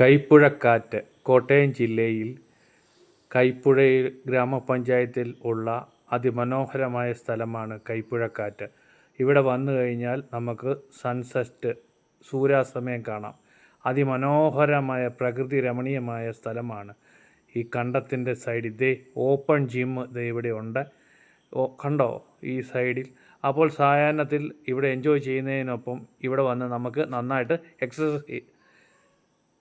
കൈപ്പുഴക്കാറ്റ് കോട്ടയം ജില്ലയിൽ കൈപ്പുഴ ഗ്രാമപഞ്ചായത്തിൽ ഉള്ള അതിമനോഹരമായ സ്ഥലമാണ് കൈപ്പുഴക്കാറ്റ്. ഇവിടെ വന്നു കഴിഞ്ഞാൽ നമുക്ക് സൺസെറ്റ് സൂര്യാസ്തമയം കാണാം. അതിമനോഹരമായ പ്രകൃതി രമണീയമായ സ്ഥലമാണ്. ഈ കണ്ടത്തിന്റെ സൈഡിൽ ഇതേ ഓപ്പൺ ജിം ദേ ഇവിടെ ഉണ്ട്. കണ്ടോ? ഈ സൈഡിൽ. അപ്പോൾ സായാഹ്നത്തിൽ ഇവിടെ എൻജോയ് ചെയ്യുന്നതിനൊപ്പം ഇവിടെ വന്ന് നമുക്ക് നന്നായിട്ട് എക്സസൈസ്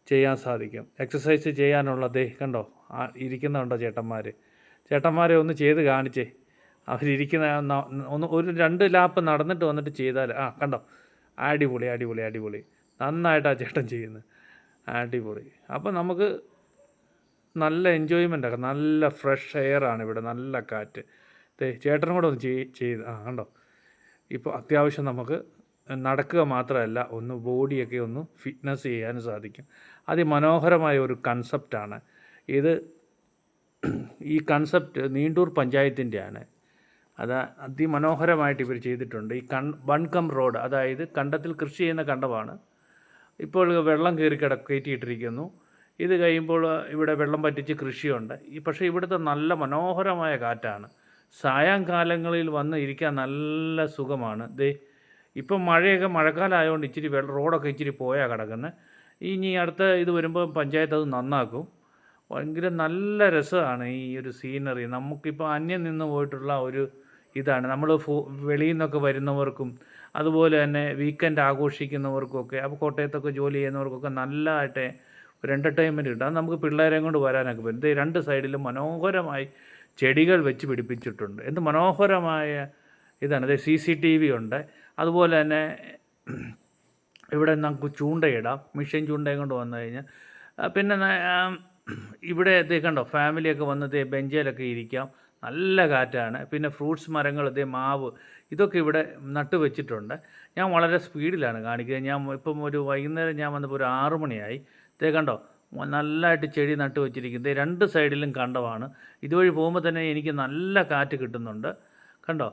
ചെയ്യാൻ സാധിക്കും. എക്സസൈസ് ചെയ്യാനുള്ള ദേ കണ്ടോ? ഇരിക്കുന്നുണ്ടോ ചേട്ടന്മാർ ചേട്ടന്മാരെ ഒന്ന് ചെയ്ത് കാണിച്ചേ. അവരിരിക്കുന്ന ഒന്ന് ഒരു രണ്ട് ലാപ്പ് നടന്നിട്ട് വന്നിട്ട് ചെയ്താൽ ആ കണ്ടോ? അടിപൊളി അടിപൊളി അടിപൊളി. നന്നായിട്ട് ആ ചേട്ടൻ ചെയ്യുന്നത് അടിപൊളി. അപ്പോൾ നമുക്ക് നല്ല എൻജോയ്മെന്റ് ആക്കാം നല്ല ഫ്രഷ് എയർ ആണ് ഇവിടെ നല്ല കാറ്റ്. ചേട്ടനും കൂടെ ഒന്ന് ചെയ് ചെയ്ത് ആ കണ്ടോ? ഇപ്പോൾ അത്യാവശ്യം നമുക്ക് നടക്കുക മാത്രമല്ല ഒന്ന് ബോഡിയൊക്കെ ഒന്ന് ഫിറ്റ്നസ് ചെയ്യാനും സാധിക്കും. അതിമനോഹരമായ ഒരു കൺസെപ്റ്റാണ്. ഇത് ഈ കൺസെപ്റ്റ് നീണ്ടൂർ പഞ്ചായത്തിന്റെയാണ്. അത് അതിമനോഹരമായിട്ട് ഇവർ ചെയ്തിട്ടുണ്ട്. ഈ കൺ വൺകം റോഡ് അതായത് കണ്ടത്തിൽ കൃഷി ചെയ്യുന്ന കണ്ടമാണ്. ഇപ്പോൾ വെള്ളം കയറി കിട കയറ്റിയിട്ടിരിക്കുന്നു. ഇത് കഴിയുമ്പോൾ ഇവിടെ വെള്ളം പറ്റിച്ച് കൃഷിയുണ്ട്. ഈ പക്ഷേ ഇവിടുത്തെ നല്ല മനോഹരമായ കാറ്റാണ്. സായങ്കാലങ്ങളിൽ വന്ന് ഇരിക്കാൻ നല്ല സുഖമാണ്. ദേ ഇപ്പം മഴയൊക്കെ മഴക്കാലമായതുകൊണ്ട് ഇച്ചിരി വെള്ളം റോഡൊക്കെ ഇച്ചിരി പോയാൽ കിടക്കുന്നത് ഇനി അടുത്ത ഇത് വരുമ്പോൾ പഞ്ചായത്ത് അത് നന്നാക്കും. ഭയങ്കര നല്ല രസമാണ് ഈ ഒരു സീനറി നമുക്കിപ്പോൾ അന്യം നിന്ന് പോയിട്ടുള്ള ഒരു ഇതാണ്. നമ്മൾ ഫോ വെളിയിൽ നിന്നൊക്കെ വരുന്നവർക്കും അതുപോലെ തന്നെ വീക്കെൻഡ് ആഘോഷിക്കുന്നവർക്കൊക്കെ അപ്പോൾ കോട്ടയത്തൊക്കെ ജോലി ചെയ്യുന്നവർക്കൊക്കെ നല്ലതായിട്ട് ഒരു എന്റർടൈൻമെന്റ് കിട്ടും. അത് നമുക്ക് പിള്ളേരെയും കൊണ്ട് വരാനൊക്കെ പറ്റും. ഇത് രണ്ട് സൈഡിലും മനോഹരമായി ചെടികൾ വെച്ച് പിടിപ്പിച്ചിട്ടുണ്ട്. എന്ത് മനോഹരമായ ഇതാണ്. ഇത് സി സി ടി വി ഉണ്ട്. അതുപോലെ തന്നെ ഇവിടെ നമുക്ക് ചൂണ്ടയിടാം. മിഷൻ ചൂണ്ടയും കൊണ്ട് വന്നു കഴിഞ്ഞാൽ പിന്നെ ഇവിടെ ദേ കണ്ടോ ഫാമിലിയൊക്കെ വന്ന് ബെഞ്ചേലൊക്കെ ഇരിക്കാം. നല്ല കാറ്റാണ്. പിന്നെ ഫ്രൂട്ട്സ് മരങ്ങൾ ഇതേ മാവ് ഇതൊക്കെ ഇവിടെ നട്ട് വെച്ചിട്ടുണ്ട്. ഞാൻ വളരെ സ്പീഡിലാണ് കാണിക്കുന്നത്. ഞാൻ ഇപ്പം ഒരു വൈകുന്നേരം ഞാൻ വന്നപ്പോൾ ഒരു ആറു മണിയായി. ദേ കണ്ടോ നല്ലതായിട്ട് ചെടി നട്ട് വെച്ചിരിക്കുന്നത് രണ്ട് സൈഡിലും കണ്ടമാണ്. ഇതുവഴി പോകുമ്പോൾ തന്നെ എനിക്ക് നല്ല കാറ്റ് കിട്ടുന്നുണ്ട്. കണ്ടോ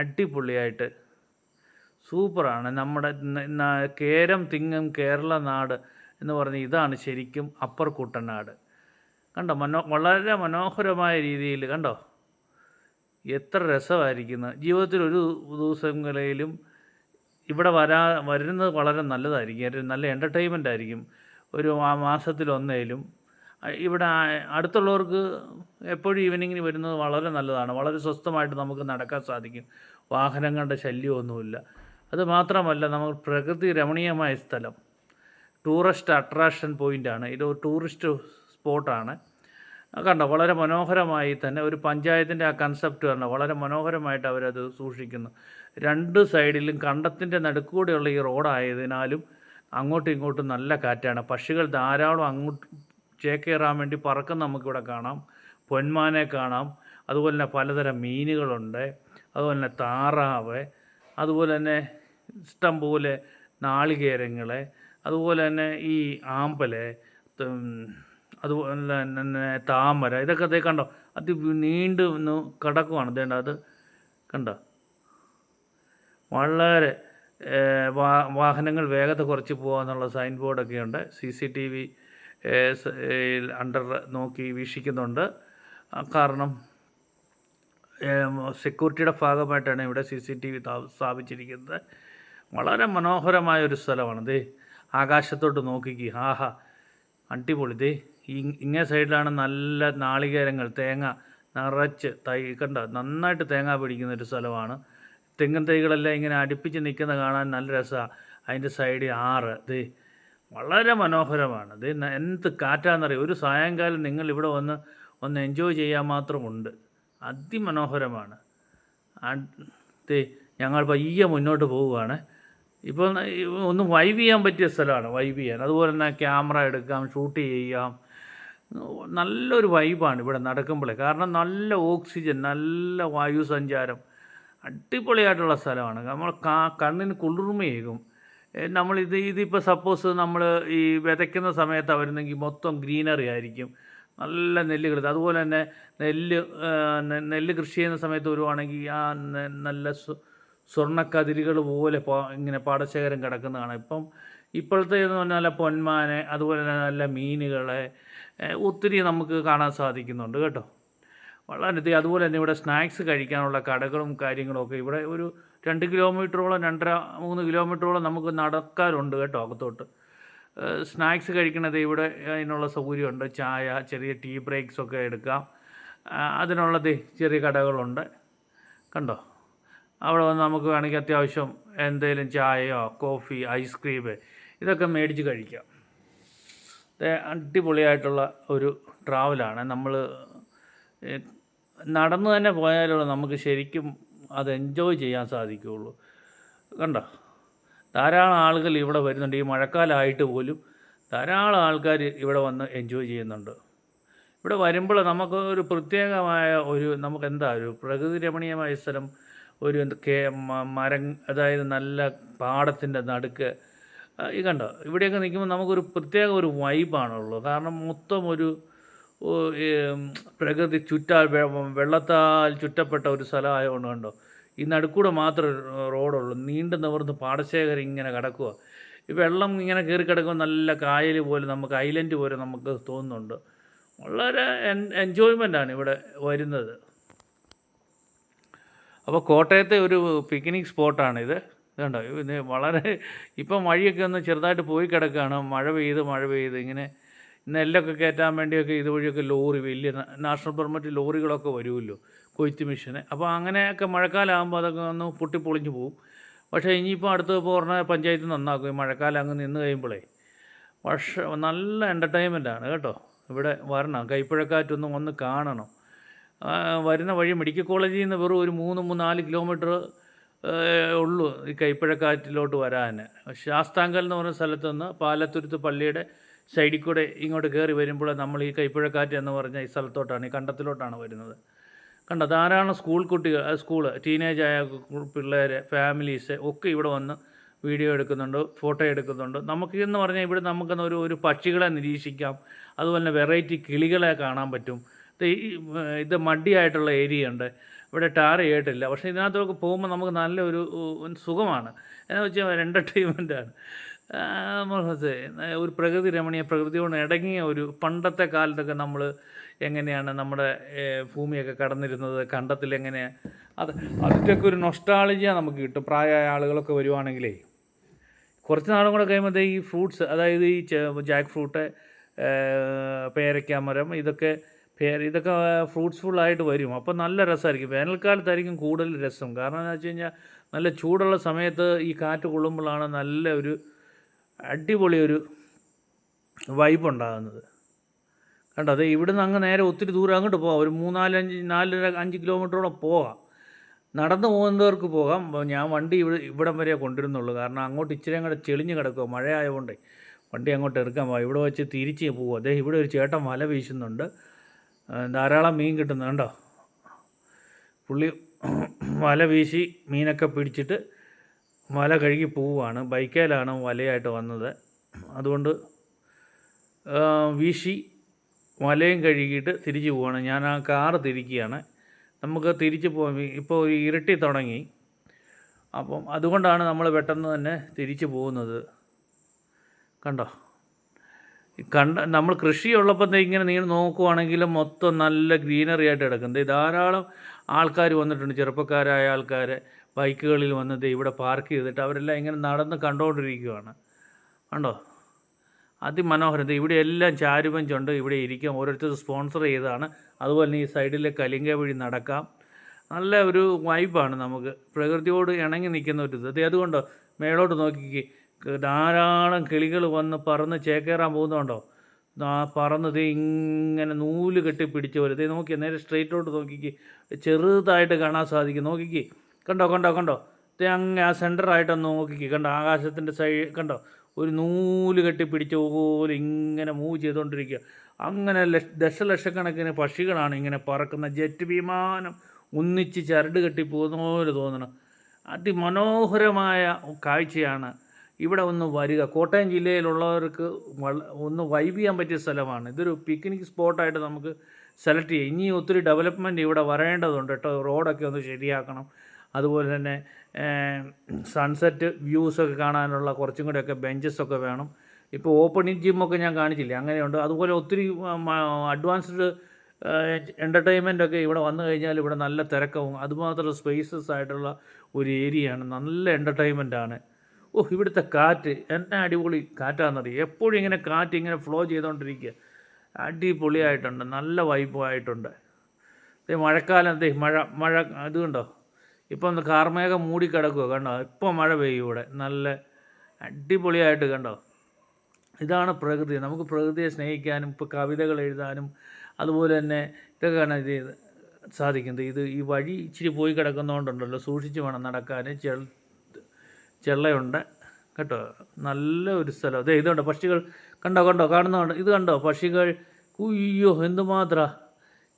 അടിപൊളിയായിട്ട് സൂപ്പറാണ്. നമ്മുടെ കേരം തിങ്ങും കേരള നാട് എന്ന് പറഞ്ഞ ഇതാണ് ശരിക്കും അപ്പർ കുട്ടനാട്. കണ്ടോ? മനോ വളരെ മനോഹരമായ രീതിയിൽ കണ്ടോ? എത്ര രസമായിരിക്കുന്നു. ജീവിതത്തിൽ ഒരു ദിവസങ്ങളിലും ഇവിടെ വരാ വരുന്നത് വളരെ നല്ലതായിരിക്കും. നല്ല എന്റർടൈൻമെന്റ് ആയിരിക്കും. ഒരു മാസത്തിലൊന്നേലും ഇവിടെ അടുത്തുള്ളവർക്ക് എപ്പോഴും ഈവനിങ്ങിന് വരുന്നത് വളരെ നല്ലതാണ്. വളരെ സ്വസ്ഥമായിട്ട് നമുക്ക് നടക്കാൻ സാധിക്കും. വാഹനങ്ങളുടെ ശല്യമൊന്നുമില്ല. അത് മാത്രമല്ല നമ്മൾ പ്രകൃതി രമണീയമായ സ്ഥലം. ടൂറിസ്റ്റ് അട്രാക്ഷൻ പോയിന്റാണ് ഇത് ടൂറിസ്റ്റ് സ്പോട്ടാണ്. കണ്ടോ വളരെ മനോഹരമായി തന്നെ ഒരു പഞ്ചായത്തിന്റെ ആ കൺസെപ്റ്റ് കണ്ടോ വളരെ മനോഹരമായിട്ട് അവരത് സൂക്ഷിക്കുന്നു. രണ്ട് സൈഡിലും കണ്ടത്തിന്റെ നടുക്കൂടെയുള്ള ഈ റോഡായതിനാലും അങ്ങോട്ടും ഇങ്ങോട്ടും നല്ല കാറ്റാണ്. പക്ഷികൾ ധാരാളം അങ്ങോട്ട് ചേക്കേറാൻ വേണ്ടി പറക്കം നമുക്കിവിടെ കാണാം. പൊന്മാനെ കാണാം. അതുപോലെ തന്നെ പലതരം മീനുകളുണ്ട്. അതുപോലെ തന്നെ താറാവ്. അതുപോലെ തന്നെ ഇഷ്ടം പോലെ നാളികേരങ്ങൾ അതുപോലെ തന്നെ ഈ ആമ്പൽ അതുപോലെ തന്നെ താമര ഇതൊക്കെ അതേ കണ്ടോ? അത് നീണ്ടു കിടക്കുവാണ്. ഇതേണ്ട അത് കണ്ടോ? വളരെ വാഹനങ്ങൾ വേഗത കുറച്ച് പോകാമെന്നുള്ള സൈൻ ബോർഡൊക്കെ ഉണ്ട് C C T V under നോക്കി വീക്ഷിക്കുന്നുണ്ട്. കാരണം സെക്യൂരിറ്റിയുടെ ഭാഗമായിട്ടാണ് ഇവിടെ സി സി ടി വി സ്ഥാപിച്ചിരിക്കുന്നത്. വളരെ മനോഹരമായ ഒരു സ്ഥലമാണ്. ദേ ആകാശത്തോട്ട് നോക്കിക്ക്. ആഹാ അടിപൊളി. ദേ ഇങ്ങേ സൈഡിലാണ് നല്ല നാളികേരങ്ങൾ തേങ്ങ നിറച്ച് തൈ കണ്ട? നന്നായിട്ട് തേങ്ങ പിടിക്കുന്ന ഒരു സ്ഥലമാണ്. തെങ്ങും തൈകളെല്ലാം ഇങ്ങനെ അടുപ്പിച്ച് നിൽക്കുന്ന കാണാൻ നല്ല രസമാണ് അതിന്റെ സൈഡിൽ ആറ്. ദേ വളരെ മനോഹരമാണ്. ദേ എന്ത് കാറ്റാണെന്നറിയാം ഒരു സായങ്കാലം നിങ്ങൾ ഇവിടെ വന്ന് ഒന്ന് എൻജോയ് ചെയ്യാൻ മാത്രമുണ്ട്. അതിമനോഹരമാണ്. ദേ ഞങ്ങൾ പയ്യെ മുന്നോട്ട് പോവുകയാണ്. ഇപ്പോൾ ഒന്ന് വൈബ് ചെയ്യാൻ പറ്റിയ സ്ഥലമാണ് വൈബ് ചെയ്യാൻ. അതുപോലെ തന്നെ ക്യാമറ എടുക്കാം ഷൂട്ട് ചെയ്യാം. നല്ലൊരു വൈബാണ് ഇവിടെ നടക്കുമ്പോഴേ കാരണം നല്ല ഓക്സിജൻ നല്ല വായു സഞ്ചാരം അടിപൊളിയായിട്ടുള്ള സ്ഥലമാണ്. നമ്മൾ കാ കണ്ണിന് കുളിർമയേകും. നമ്മളിത് ഇതിപ്പോൾ സപ്പോസ് നമ്മൾ ഈ വിതയ്ക്കുന്ന സമയത്ത് വരുന്നെങ്കിൽ മൊത്തം ഗ്രീനറി ആയിരിക്കും. നല്ല നെല്ല് അതുപോലെ തന്നെ നെല്ല് നെല്ല് കൃഷി ചെയ്യുന്ന സമയത്ത് വരുവാണെങ്കിൽ ആ നല്ല സ്വർണക്കതിരുകൾ പോലെ ഇങ്ങനെ പാടശേഖരം കിടക്കുന്നതാണ്. ഇപ്പം ഇപ്പോഴത്തെ എന്ന് പറഞ്ഞാൽ പൊന്മാനെ അതുപോലെ തന്നെ നല്ല മീനുകളെ ഒത്തിരി നമുക്ക് കാണാൻ സാധിക്കുന്നുണ്ട് കേട്ടോ. വളരെ അതുപോലെ തന്നെ ഇവിടെ സ്നാക്സ് കഴിക്കാനുള്ള കടകളും കാര്യങ്ങളൊക്കെ ഇവിടെ ഒരു രണ്ട് കിലോമീറ്ററോളം രണ്ടര മൂന്ന് കിലോമീറ്ററോളം നമുക്ക് നടക്കാറുണ്ട് കേട്ടോ അകത്തോട്ട്. സ്നാക്സ് കഴിക്കണത് ഇവിടെ അതിനുള്ള സൗകര്യമുണ്ട്. ചായ ചെറിയ ടീ ബ്രേക്സ് ഒക്കെ എടുക്കാം. അതിനുള്ളത് ചെറിയ കടകളുണ്ട്. കണ്ടോ? അവിടെ വന്ന് നമുക്ക് വേണമെങ്കിൽ അത്യാവശ്യം എന്തെങ്കിലും ചായയോ കോഫി ഐസ്ക്രീം ഇതൊക്കെ മേടിച്ച് കഴിക്കാം. അടിപൊളിയായിട്ടുള്ള ഒരു ട്രാവലാണ് നമ്മൾ നടന്നു തന്നെ പോയാലുള്ള നമുക്ക് ശരിക്കും അത് എൻജോയ് ചെയ്യാൻ സാധിക്കുകയുള്ളൂ. കണ്ടോ? ധാരാളം ആളുകൾ ഇവിടെ വരുന്നുണ്ട്. ഈ മഴക്കാലമായിട്ട് പോലും ധാരാളം ആൾക്കാർ ഇവിടെ വന്ന് എൻജോയ് ചെയ്യുന്നുണ്ട്. ഇവിടെ വരുമ്പോൾ നമുക്ക് ഒരു പ്രത്യേകമായ ഒരു നമുക്ക് എന്താ ഒരു പ്രകൃതി രമണീയമായ സ്ഥലം ഒരു കേ മരം അതായത് നല്ല പാടത്തിന്റെ നടുക്ക്. ഈ കണ്ടോ ഇവിടെയൊക്കെ നിൽക്കുമ്പോൾ നമുക്കൊരു പ്രത്യേക ഒരു വൈബാണുള്ളത്. കാരണം മൊത്തം ഒരു പ്രകൃതി ചുറ്റാൽ വെള്ളത്താൽ ചുറ്റപ്പെട്ട ഒരു സ്ഥലമായതുകൊണ്ട് കണ്ടോ ഈ നടുക്കൂടെ മാത്രമേ റോഡുള്ളൂ. നീണ്ടു നിവർന്ന് പാടശേഖരം ഇങ്ങനെ കിടക്കുക ഈ വെള്ളം ഇങ്ങനെ കയറി കിടക്കുമ്പോൾ നല്ല കായൽ പോലെ നമുക്ക് ഐലൻഡ് പോലെ നമുക്ക് തോന്നുന്നുണ്ട്. വളരെ എൻ എൻജോയ്മെന്റാണ് ഇവിടെ വരുന്നത്. അപ്പോൾ കോട്ടയത്തെ ഒരു പിക്നിക് സ്പോട്ടാണിത് ഇതുണ്ടോ? ഇത് വളരെ ഇപ്പം വഴിയൊക്കെ ഒന്ന് ചെറുതായിട്ട് പോയി കിടക്കുകയാണ്. മഴ പെയ്ത് മഴ പെയ്ത് ഇങ്ങനെ നെല്ലൊക്കെ കയറ്റാൻ വേണ്ടിയൊക്കെ ഇതുവഴിയൊക്കെ ലോറി വലിയ നാഷണൽ പെർമിറ്റ് ലോറികളൊക്കെ വരുമല്ലോ കൊയ്ത്ത് മിഷന്. അപ്പോൾ അങ്ങനെയൊക്കെ മഴക്കാലമാകുമ്പോൾ അതൊക്കെ ഒന്ന് പൊട്ടിപ്പൊളിഞ്ഞ് പോകും പക്ഷേ ഇനിയിപ്പോൾ അടുത്ത് പറഞ്ഞ പഞ്ചായത്ത് നന്നാക്കും. ഈ മഴക്കാലം അങ്ങ് നിന്ന് കഴിയുമ്പോഴേ പക്ഷേ നല്ല എന്റർടൈൻമെന്റാണ് കേട്ടോ. ഇവിടെ വരണം. കൈപ്പുഴക്കാറ്റൊന്നും ഒന്ന് കാണണം. വരുന്ന വഴി മെഡിക്കൽ കോളേജിൽ നിന്ന് വെറും ഒരു മൂന്ന് നാല് കിലോമീറ്റർ ഉള്ളൂ ഈ കൈപ്പഴക്കാറ്റിലോട്ട് വരാൻ ശാസ്താങ്കൽ എന്ന് പറഞ്ഞ സ്ഥലത്ത് നിന്ന് പാലത്തുരുത്ത് പള്ളിയുടെ സൈഡിൽ കൂടെ ഇങ്ങോട്ട് കയറി വരുമ്പോൾ നമ്മൾ ഈ കൈപ്പഴക്കാറ്റ് എന്ന് പറഞ്ഞ ഈ സ്ഥലത്തോട്ടാണ് ഈ കണ്ടത്തിലോട്ടാണ് വരുന്നത്. കണ്ട ധാരാളം സ്കൂൾ കുട്ടികൾ സ്കൂൾ ടീനേജ് ആയ പിള്ളേർ ഫാമിലീസ് ഒക്കെ ഇവിടെ വന്ന് വീഡിയോ എടുക്കുന്നുണ്ട് ഫോട്ടോ എടുക്കുന്നുണ്ട്. നമുക്ക് എന്ന് പറഞ്ഞാൽ ഇവിടെ നമുക്ക് ഒരു ഒരു പക്ഷികളെ നിരീക്ഷിക്കാം. അതുപോലെ വെറൈറ്റി കിളികളെ കാണാൻ പറ്റും. ഈ ഇത് മടിയായിട്ടുള്ള ഏരിയ ഉണ്ട് ഇവിടെ ടാർ ചെയ്തിട്ടില്ല പക്ഷേ ഇതിനകത്തൊക്കെ പോകുമ്പോൾ നമുക്ക് നല്ലൊരു സുഖമാണ്. എന്ന് വെച്ചാൽ എന്റർടൈൻമെന്റാണ് ഒരു പ്രകൃതി രമണീയ പ്രകൃതിയോട് ഇടങ്ങിയ ഒരു പണ്ടത്തെ കാലത്തൊക്കെ നമ്മൾ എങ്ങനെയാണ് നമ്മുടെ ഭൂമിയൊക്കെ കടന്നിരുന്നത് കണ്ടത്തിൽ എങ്ങനെയാണ് അത് അതിന്റെയൊക്കെ ഒരു നൊസ്റ്റാളജിയ നമുക്ക് കിട്ടും. പ്രായമായ ആളുകളൊക്കെ വരുവാണെങ്കിലേ. കുറച്ച് നാളും കൂടെ കഴിയുമ്പോൾ ഈ ഫ്രൂട്ട്സ് അതായത് ഈ ജാക്ക് ഫ്രൂട്ട് പേരയ്ക്കാമരം ഇതൊക്കെ പേര ഇതൊക്കെ ഫ്രൂട്ട്സ് ആയിട്ട് വരും. അപ്പോൾ നല്ല രസമായിരിക്കും. വേനൽക്കാലത്തായിരിക്കും കൂടുതൽ രസം. കാരണം എന്ന് വെച്ച് കഴിഞ്ഞാൽ നല്ല ചൂടുള്ള സമയത്ത് ഈ കാറ്റ് കൊള്ളുമ്പോഴാണ് നല്ല ഒരു അടിപൊളി ഒരു വൈബ് ഉണ്ടാകുന്നത്. കണ്ടോ? അതെ ഇവിടുന്ന് അങ്ങ് നേരെ ഒത്തിരി ദൂരം അങ്ങോട്ട് പോകാം. ഒരു മൂന്നാലഞ്ച് നാലര അഞ്ച് കിലോമീറ്ററോളം പോകാം. നടന്നു പോകുന്നവർക്ക് പോകാം. ഞാൻ വണ്ടി ഇവിടെ ഇവിടം വരെ കൊണ്ടിരുന്നുള്ളൂ കാരണം അങ്ങോട്ട് ഇച്ചിരി അങ്ങോട്ട് ചെളിഞ്ഞ് കിടക്കുക മഴ ആയതുകൊണ്ടേ വണ്ടി അങ്ങോട്ട് എടുക്കാൻ പോകാം ഇവിടെ വെച്ച് തിരിച്ച് പോകും അദ്ദേഹം ഇവിടെ ഒരു ചേട്ടൻ വല വീശുന്നുണ്ട്. ധാരാളം മീൻ കിട്ടുന്നുണ്ടോ പുള്ളി വല വീശി മീനൊക്കെ പിടിച്ചിട്ട് വല കഴുകി പോവുകയാണ്. ബൈക്കേലാണ് വലയായിട്ട് വന്നത്. അതുകൊണ്ട് വീശി വലയും കഴുകിയിട്ട് തിരിച്ചു പോവാണ് ഞാൻ ആ കാറ് തിരിക്കുകയാണ്. നമുക്ക് തിരിച്ചു പോകാൻ ഇപ്പോൾ ഇരുട്ടി തുടങ്ങി. അപ്പം അതുകൊണ്ടാണ് നമ്മൾ പെട്ടെന്ന് തന്നെ തിരിച്ചു പോകുന്നത്. കണ്ടോ? കണ്ട നമ്മൾ കൃഷിയുള്ളപ്പോൾ ഇങ്ങനെ നീ നോക്കുവാണെങ്കിൽ മൊത്തം നല്ല ഗ്രീനറി ആയിട്ട് കിടക്കുന്നത് ധാരാളം ആൾക്കാർ വന്നിട്ടുണ്ട് ചെറുപ്പക്കാരായ ആൾക്കാർ ബൈക്കുകളിൽ വന്നത് ഇവിടെ പാർക്ക് ചെയ്തിട്ട് അവരെല്ലാം ഇങ്ങനെ നടന്ന് കണ്ടുകൊണ്ടിരിക്കുകയാണ് കണ്ടോ? അതിമനോഹരം. ഇവിടെ എല്ലാം ചാരുപഞ്ചുണ്ട് ഇവിടെ ഇരിക്കാം. ഓരോരുത്തർ സ്പോൺസർ ചെയ്തതാണ്. അതുപോലെ തന്നെ ഈ സൈഡിലെ കലിങ്ക വഴി നടക്കാം. നല്ല ഒരു വൈബാണ് നമുക്ക്. പ്രകൃതിയോട് ഇണങ്ങി നിൽക്കുന്ന ഒരു ഇത്. അതുകൊണ്ടോ മേളോട്ട് നോക്കിക്ക്. ധാരാളം കിളികൾ വന്ന് പറന്ന് ചേക്കേറാൻ പോകുന്നുണ്ടോ? ആ പറന്നത് ഇങ്ങനെ നൂൽ കെട്ടി പിടിച്ച് ദേ നോക്കി നേരെ സ്ട്രെയിറ്റോട്ട് നോക്കിക്ക്. ചെറുതായിട്ട് കാണാൻ സാധിക്കും. നോക്കിക്ക്. കണ്ടോ കണ്ടോ കണ്ടോ? അങ്ങ് ആ സെന്ററായിട്ടൊന്ന് നോക്കിക്ക്. കണ്ടോ ആകാശത്തിന്റെ സൈഡ് കണ്ടോ? ഒരു നൂൽ കെട്ടി പിടിച്ച പോലെ ഇങ്ങനെ മൂവ് ചെയ്തുകൊണ്ടിരിക്കുക. അങ്ങനെ ലക്ഷ ദശലക്ഷക്കണക്കിന് പക്ഷികളാണ് ഇങ്ങനെ പറക്കുന്ന ജെറ്റ് വിമാനം ഒന്നിച്ച് ചരട് കെട്ടി പോകുന്ന പോലെ തോന്നണം. അതിമനോഹരമായ കാഴ്ചയാണ് ഇവിടെ ഒന്ന് വരിക. കോട്ടയം ജില്ലയിലുള്ളവർക്ക് ഒന്ന് വൈബ് ചെയ്യാൻ പറ്റിയ സ്ഥലമാണ്. ഇതൊരു പിക്നിക് സ്പോട്ടായിട്ട് നമുക്ക് സെലക്ട് ചെയ്യാം. ഇനി ഒത്തിരി ഡെവലപ്മെന്റ് ഇവിടെ വരേണ്ടതുണ്ട് കേട്ടോ. റോഡൊക്കെ ഒന്ന് ശരിയാക്കണം. അതുപോലെ തന്നെ സൺസെറ്റ് വ്യൂസൊക്കെ കാണാനുള്ള കുറച്ചും കൂടെയൊക്കെ ബെഞ്ചസൊക്കെ വേണം. ഇപ്പോൾ ഓപ്പണിംഗ് ജിമ്മൊക്കെ ഞാൻ കാണിച്ചില്ല? അങ്ങനെയുണ്ട്. അതുപോലെ ഒത്തിരി അഡ്വാൻസ്ഡ് എന്റർടൈൻമെന്റ് ഒക്കെ ഇവിടെ വന്നു കഴിഞ്ഞാൽ ഇവിടെ നല്ല തിരക്കവും. അതുമാത്രം സ്പേസസ് ആയിട്ടുള്ള ഒരു ഏരിയയാണ് നല്ല എന്റർടൈൻമെന്റ് ആണ്. ഓ ഇവിടുത്തെ കാറ്റ് എന്നെ അടിപൊളി കാറ്റാണെന്നറിയാം എപ്പോഴും ഇങ്ങനെ കാറ്റ് ഇങ്ങനെ ഫ്ലോ ചെയ്തുകൊണ്ടിരിക്കുക അടിപൊളിയായിട്ടുണ്ട് നല്ല വൈബായിട്ടുണ്ട് ഇതേ മഴക്കാലം ദേ മഴ മഴ ഇത് കണ്ടോ? ഇപ്പം ഒന്ന് കാർമേഘം മൂടിക്കിടക്കുക കണ്ടോ? ഇപ്പം മഴ പെയ്യും ഇവിടെ. നല്ല അടിപൊളിയായിട്ട് കണ്ടോ? ഇതാണ് പ്രകൃതി. നമുക്ക് പ്രകൃതിയെ സ്നേഹിക്കാനും ഇപ്പോൾ കവിതകൾ എഴുതാനും അതുപോലെ തന്നെ ഇതൊക്കെ ഇത് സാധിക്കുന്നത്. ഇത് ഈ വഴി ഇച്ചിരി പോയി കിടക്കുന്നതുകൊണ്ടുണ്ടല്ലോ സൂക്ഷിച്ച് വേണം നടക്കാൻ ചെൾ ചെള്ളയുണ്ട്. കേട്ടോ? നല്ല ഒരു സ്ഥലം. അതെ ഇതുണ്ട്. പക്ഷികൾ കണ്ടോ കണ്ടോ? കാണുന്നുണ്ട് ഇത് കണ്ടോ? പക്ഷികൾ. ഉയ്യോ എന്തുമാത്ര?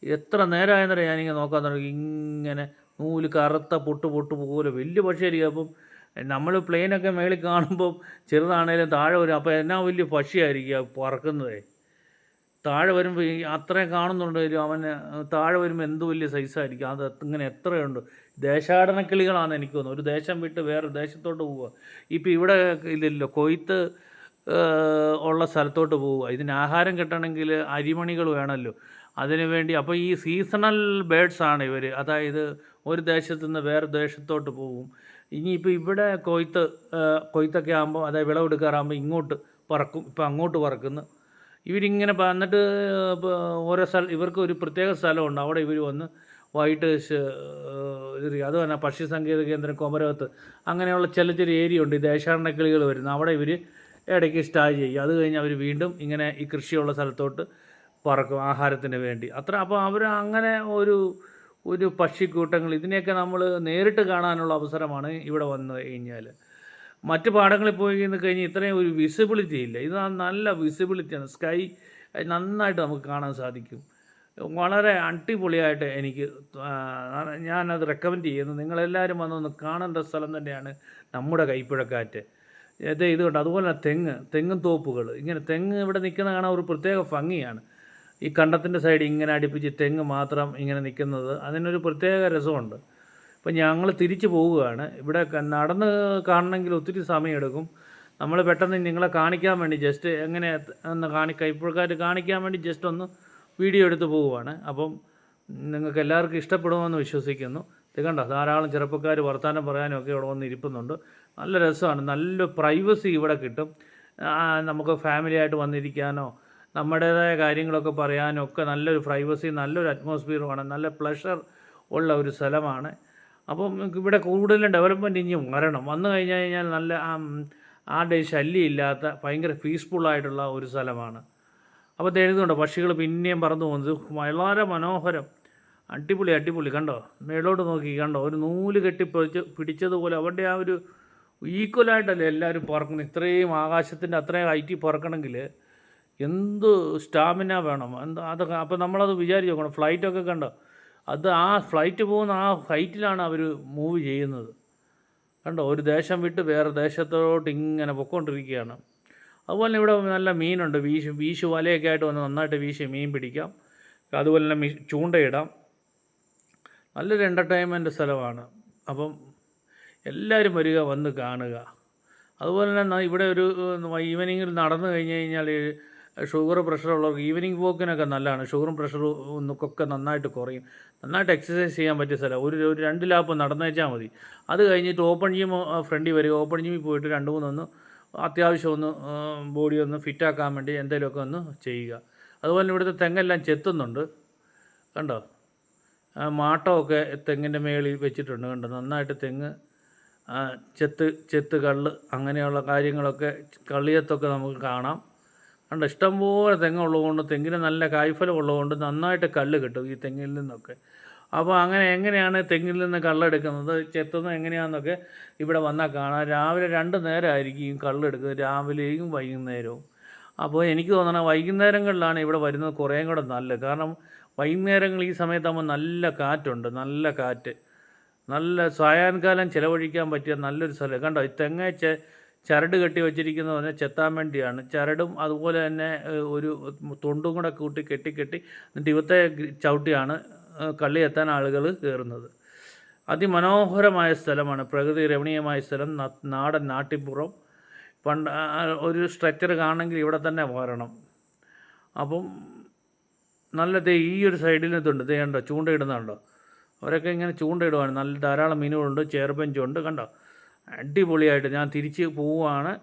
എത്ര നേരമായെന്നറിയാം ഞാനിങ്ങനെ നോക്കാൻ തുടങ്ങി. ഇങ്ങനെ നൂൽ കറുത്ത പൊട്ട് പൊട്ട് പോലെ വലിയ പക്ഷിയായിരിക്കും. അപ്പം നമ്മൾ പ്ലെയിനൊക്കെ മേളിൽ കാണുമ്പോൾ ചെറുതാണേലും താഴെ വരും അപ്പോൾ എന്നാ വലിയ പക്ഷിയായിരിക്കും പറക്കുന്നതേ? താഴെ വരുമ്പോൾ ഈ അത്രയും കാണുന്നുണ്ടെങ്കിലും അവന് താഴെ വരുമ്പോൾ എന്ത് വലിയ സൈസായിരിക്കും അത് ഇങ്ങനെ എത്രയുണ്ട്? ദേശാടന കിളികളാണ് എനിക്ക് തോന്നുന്നത് ഒരു ദേശം വിട്ട് വേറെ ദേശത്തോട്ട് പോവുക. ഇപ്പോൾ ഇവിടെ ഇതില്ലല്ലോ കൊയ്ത്ത് ഉള്ള സ്ഥലത്തോട്ട് പോവുക. ഇതിന് ആഹാരം കിട്ടണമെങ്കിൽ അരിമണികൾ വേണമല്ലോ അതിനു വേണ്ടി അപ്പോൾ ഈ സീസണൽ ബേഡ്സ് ആണ് ഇവർ അതായത് ഒരു ദേശത്തു നിന്ന് വേറെ ദേശത്തോട്ട് പോകും ഇനിയിപ്പോൾ ഇവിടെ കൊയ്ത്ത് കൊയ്ത്തൊക്കെ ആകുമ്പോൾ അതായത് വിളവെടുക്കാറാകുമ്പോൾ ഇങ്ങോട്ട് പറക്കും. ഇപ്പം അങ്ങോട്ട് പറക്കുന്നു. ഇവരിങ്ങനെ ഇപ്പോൾ ഓരോ സ്ഥലം ഇവർക്ക് ഒരു പ്രത്യേക സ്ഥലമുണ്ട്. അവിടെ ഇവർ വന്ന് വൈകിട്ട് അത് തന്നെ പക്ഷി സങ്കേത കേന്ദ്രം കൊമരകത്ത് അങ്ങനെയുള്ള ചെറിയ ചെറിയ ഏരിയ ഉണ്ട്. ഈ ദേശാടന കിളികൾ വരുന്നത് അവിടെ ഇവർ ഇടയ്ക്ക് സ്റ്റേ ചെയ്യും അത് കഴിഞ്ഞ് അവർ വീണ്ടും ഇങ്ങനെ ഈ കൃഷിയുള്ള സ്ഥലത്തോട്ട് പറക്കും ആഹാരത്തിന് വേണ്ടി. അത്ര അപ്പോൾ അവർ അങ്ങനെ ഒരു ഒരു പക്ഷിക്കൂട്ടങ്ങൾ ഇതിനെയൊക്കെ നമ്മൾ നേരിട്ട് കാണാനുള്ള അവസരമാണ് ഇവിടെ വന്നു കഴിഞ്ഞാൽ മറ്റ് പാടങ്ങളിൽ പോയി കഴിഞ്ഞ് ഇത്രയും ഒരു വിസിബിലിറ്റി ഇല്ല. ഇത് നല്ല വിസിബിലിറ്റിയാണ് സ്കൈ നന്നായിട്ട് നമുക്ക് കാണാൻ സാധിക്കും. വളരെ അടിപൊളിയായിട്ട് എനിക്ക് ഞാനത് റെക്കമെൻഡ് ചെയ്യുന്നു. നിങ്ങളെല്ലാവരും വന്നൊന്ന് കാണേണ്ട സ്ഥലം തന്നെയാണ് നമ്മുടെ കൈപ്പുഴക്കാറ്റ്. ഇത് ഇത് കണ്ടോ? അതുപോലെ തന്നെ തെങ്ങ് തെങ്ങും തോപ്പുകൾ. ഇങ്ങനെ തെങ്ങ് ഇവിടെ നിൽക്കുന്ന കാണാൻ ഒരു പ്രത്യേക ഭംഗിയാണ്. ഈ കണ്ടത്തിന്റെ സൈഡ് ഇങ്ങനെ അടുപ്പിച്ച് തെങ്ങ് മാത്രം ഇങ്ങനെ നിൽക്കുന്നത്. അതിനൊരു പ്രത്യേക രസമുണ്ട്. ഇപ്പം ഞങ്ങൾ തിരിച്ചു പോവുകയാണ്. ഇവിടെ നടന്ന് കാണണമെങ്കിൽ ഒത്തിരി സമയമെടുക്കും. നമ്മൾ പെട്ടെന്ന് നിങ്ങളെ കാണിക്കാൻ വേണ്ടി ജസ്റ്റ് എങ്ങനെ ഒന്ന് കാണി കൈപ്പുഴക്കാർ കാണിക്കാൻ വേണ്ടി ജസ്റ്റ് ഒന്ന് വീഡിയോ എടുത്ത് പോവുകയാണ്. അപ്പം നിങ്ങൾക്ക് എല്ലാവർക്കും ഇഷ്ടപ്പെടുമെന്ന് വിശ്വസിക്കുന്നു. ഇത് കണ്ടോ? ധാരാളം ചെറുപ്പക്കാർ വർത്തമാനം പറയാനും ഒക്കെ ഇവിടെ വന്ന് ഇരിപ്പുന്നുണ്ട്. നല്ല രസമാണ്. നല്ല പ്രൈവസി ഇവിടെ കിട്ടും. നമുക്ക് ഫാമിലി ആയിട്ട് വന്നിരിക്കാനോ നമ്മുടേതായ കാര്യങ്ങളൊക്കെ പറയാനോ ഒക്കെ നല്ലൊരു പ്രൈവസി നല്ലൊരു അറ്റ്മോസ്ഫിയറുമാണ് നല്ല പ്ലഷർ ഉള്ള ഒരു സ്ഥലമാണ്. അപ്പം ഇവിടെ കൂടുതലും ഡെവലപ്മെന്റ് ഇനിയും വരണം. വന്നു കഴിഞ്ഞു കഴിഞ്ഞാൽ നല്ല ആ, ശല്യമില്ലാത്ത ഭയങ്കര പീസ്ഫുള്ളായിട്ടുള്ള ഒരു സ്ഥലമാണ്. അപ്പോൾ എഴുതുന്നുണ്ടോ പക്ഷികൾ പിന്നെയും പറന്നു പോകുന്നത്. വളരെ മനോഹരം. അടിപൊളി അടിപൊളി. കണ്ടോ? മേളോട്ട് നോക്കി കണ്ടോ? ഒരു നൂൽ കെട്ടി പിടിച്ച് പിടിച്ചതുപോലെ അവരുടെ ആ ഒരു ഈക്വലായിട്ടല്ലേ എല്ലാവരും പറക്കുന്നത്? ഇത്രയും ആകാശത്തിന്റെ അത്രയും ഹൈറ്റിൽ പറക്കണമെങ്കിൽ എന്ത് സ്റ്റാമിന വേണം? എന്താ അതൊക്കെ അപ്പോൾ നമ്മളത് വിചാരിച്ച് നോക്കണം. ഫ്ലൈറ്റൊക്കെ കണ്ടോ? അത് ആ ഫ്ലൈറ്റ് പോകുന്ന ആ ഹൈറ്റിലാണ് അവർ മൂവ് ചെയ്യുന്നത്. കണ്ടോ? ഒരു ദേശം വിട്ട് വേറെ ദേശത്തോട്ട് ഇങ്ങനെ പൊക്കോണ്ടിരിക്കുകയാണ്. അതുപോലെ ഇവിടെ നല്ല മീനുണ്ട്. വീശ് വീശു വലയൊക്കെ ആയിട്ട് വന്ന് നന്നായിട്ട് വീശി മീൻ പിടിക്കാം. അതുപോലെ തന്നെ ചൂണ്ടയിടാം. നല്ലൊരു എന്റർടൈൻമെന്റ് സ്ഥലമാണ്. അപ്പം എല്ലാവരും വരിക വന്ന് കാണുക. അതുപോലെ തന്നെ ഇവിടെ ഒരു ഈവനിങ്ങിൽ നടന്നു കഴിഞ്ഞ് കഴിഞ്ഞാൽ ഷുഗർ പ്രഷറുള്ളവർക്ക് ഈവനിങ് വോക്കിനൊക്കെ നല്ലതാണ്. ഷുഗറും പ്രഷറും ഒക്കെ നന്നായിട്ട് കുറയും. നന്നായിട്ട് എക്സസൈസ് ചെയ്യാൻ പറ്റിയ സ്ഥലം. ഒരു ഒരു രണ്ട് ലാപ്പ് നടന്നേച്ചാൽ മതി. അത് കഴിഞ്ഞിട്ട് ഓപ്പൺ ജിം ഫ്രണ്ടിൽ വരിക. ഓപ്പൺ ജിമ്മിൽ പോയിട്ട് രണ്ട് മൂന്നൊന്ന് അത്യാവശ്യം ഒന്ന് ബോഡി ഒന്ന് ഫിറ്റാക്കാൻ വേണ്ടി എന്തെങ്കിലുമൊക്കെ ഒന്ന് ചെയ്യുക. അതുപോലെ തന്നെ ഇവിടുത്തെ തെങ്ങെല്ലാം ചെത്തുന്നുണ്ട്. കണ്ടോ? മാട്ടമൊക്കെ തെങ്ങിന്റെ മേളിൽ വെച്ചിട്ടുണ്ട് കണ്ടോ? നന്നായിട്ട് തെങ്ങ് ചെത്ത് ചെത്ത് കള്ള് അങ്ങനെയുള്ള കാര്യങ്ങളൊക്കെ കളിയത്തൊക്കെ നമുക്ക് കാണാം. കണ്ടോ ഇഷ്ടംപോലെ തെങ്ങുള്ളതുകൊണ്ട് തെങ്ങിന് നല്ല കായ്ഫലം ഉള്ളതുകൊണ്ട് നന്നായിട്ട് കല്ല് കിട്ടും ഈ തെങ്ങിൽ നിന്നൊക്കെ. അപ്പോൾ അങ്ങനെ എങ്ങനെയാണ് തെങ്ങിൽ നിന്ന് കള്ളെടുക്കുന്നത്? ചെത്തുന്നത് എങ്ങനെയാണെന്നൊക്കെ ഇവിടെ വന്നാൽ കാണാം. രാവിലെ രണ്ട് നേരമായിരിക്കും കള്ളെടുക്കുന്നത് രാവിലെയും വൈകുന്നേരവും. അപ്പോൾ എനിക്ക് തോന്നണം വൈകുന്നേരങ്ങളിലാണ് ഇവിടെ വരുന്നത് കുറേയും കൂടെ നല്ലത്. കാരണം വൈകുന്നേരങ്ങൾ ഈ സമയത്താകുമ്പോൾ നല്ല കാറ്റുണ്ട് നല്ല കാറ്റ്. നല്ല സായാഹ്നകാലം ചിലവഴിക്കാൻ പറ്റിയ നല്ലൊരു സ്ഥലം. കണ്ടോ? ഈ തെങ്ങ ചരട് കെട്ടി വെച്ചിരിക്കുന്നത് പറഞ്ഞാൽ ചെത്താൻ വേണ്ടിയാണ്. ചരടും അതുപോലെ തന്നെ ഒരു തൊണ്ടും കൂടെ കൂട്ടി കെട്ടി കെട്ടി എന്നിട്ട് ഇവത്തെ ചവിട്ടിയാണ് കള്ളി എത്താൻ ആളുകൾ കയറുന്നത്. അതിമനോഹരമായ സ്ഥലമാണ് പ്രകൃതി രമണീയമായ സ്ഥലം നാടൻ നാട്ടിൻപുറം. പണ്ട് ഒരു സ്ട്രക്ചർ കാണണമെങ്കിൽ ഇവിടെ തന്നെ വരണം. അപ്പം നല്ല ദേ ഈ ഒരു സൈഡിൽ ഇതുണ്ട്. ദേ കണ്ടോ ചൂണ്ടയിടുന്നുണ്ടോ അവരൊക്കെ ഇങ്ങനെ ചൂണ്ടയിടുവാണ്. നല്ല ധാരാളം മീനുകളുണ്ട് ചേർബെഞ്ചുണ്ട് കണ്ടോ? അടിപൊളിയായിട്ട് ഞാൻ തിരിച്ച് പോവുകയാണ്.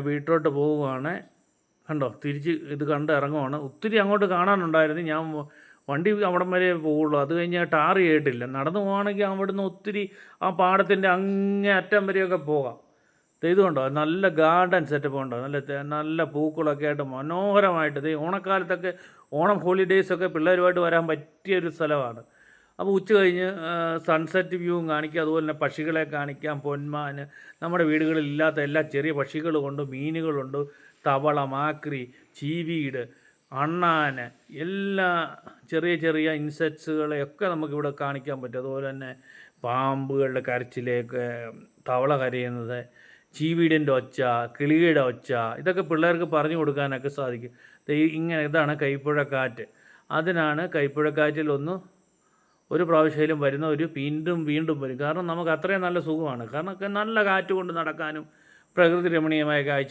വീട്ടിലോട്ട് പോവുകയാണ്. കണ്ടോ? തിരിച്ച് ഇത് കണ്ട് ഇറങ്ങുവാണ്. ഒത്തിരി അങ്ങോട്ട് കാണാനുണ്ടായിരുന്നു. ഞാൻ വണ്ടി അവിടം വരെ പോവുള്ളൂ. അത് കഴിഞ്ഞ് ടാർ ചെയ്തിട്ടില്ല. നടന്നു പോവുകയാണെങ്കിൽ അവിടുന്ന് ഒത്തിരി ആ പാടത്തിന്റെ അങ്ങേ അറ്റം വരെയൊക്കെ പോകാം. ദേ ഇത് കണ്ടോ? നല്ല ഗാർഡൻ സെറ്റപ്പ് ഉണ്ടോ നല്ല നല്ല പൂക്കളൊക്കെ ആയിട്ട് മനോഹരമായിട്ട്. ഇത് ഓണക്കാലത്തൊക്കെ ഓണം ഹോളിഡേയ്സൊക്കെ പിള്ളേരുമായിട്ട് വരാൻ പറ്റിയൊരു സ്ഥലമാണ്. അപ്പോൾ ഉച്ച കഴിഞ്ഞ് സൺസെറ്റ് വ്യൂവും കാണിക്കുക അതുപോലെ തന്നെ പക്ഷികളെ കാണിക്കാം പൊന്മാന് നമ്മുടെ വീടുകളിൽ ഇല്ലാത്ത എല്ലാ ചെറിയ പക്ഷികളുമുണ്ട് മീനുകളുണ്ട്. തവള മാക്രി ചീവീട് അണ്ണാന് എല്ലാ ചെറിയ ചെറിയ ഇൻസെക്ട്സുകളെയൊക്കെ നമുക്കിവിടെ കാണിക്കാൻ പറ്റും. അതുപോലെ തന്നെ പാമ്പുകളുടെ കരച്ചിലേക്ക് തവള കരയുന്നത് ചീവീടിന്റെ ഒച്ച കിളിയുടെ ഒച്ച ഇതൊക്കെ പിള്ളേർക്ക് പറഞ്ഞു കൊടുക്കാനൊക്കെ സാധിക്കും. ഇങ്ങനെ ഇതാണ് കൈപ്പുഴക്കാറ്റ്. അതിനാണ് കൈപ്പുഴക്കാറ്റിൽ ഒന്ന് ഒരു പ്രാവശ്യയിലും വരുന്ന ഒരു വീണ്ടും വീണ്ടും വരും. കാരണം നമുക്ക് അത്രയും നല്ല സുഖമാണ്. കാരണം നല്ല കാറ്റ് കൊണ്ട് നടക്കാനും പ്രകൃതി രമണീയമായ കാഴ്ച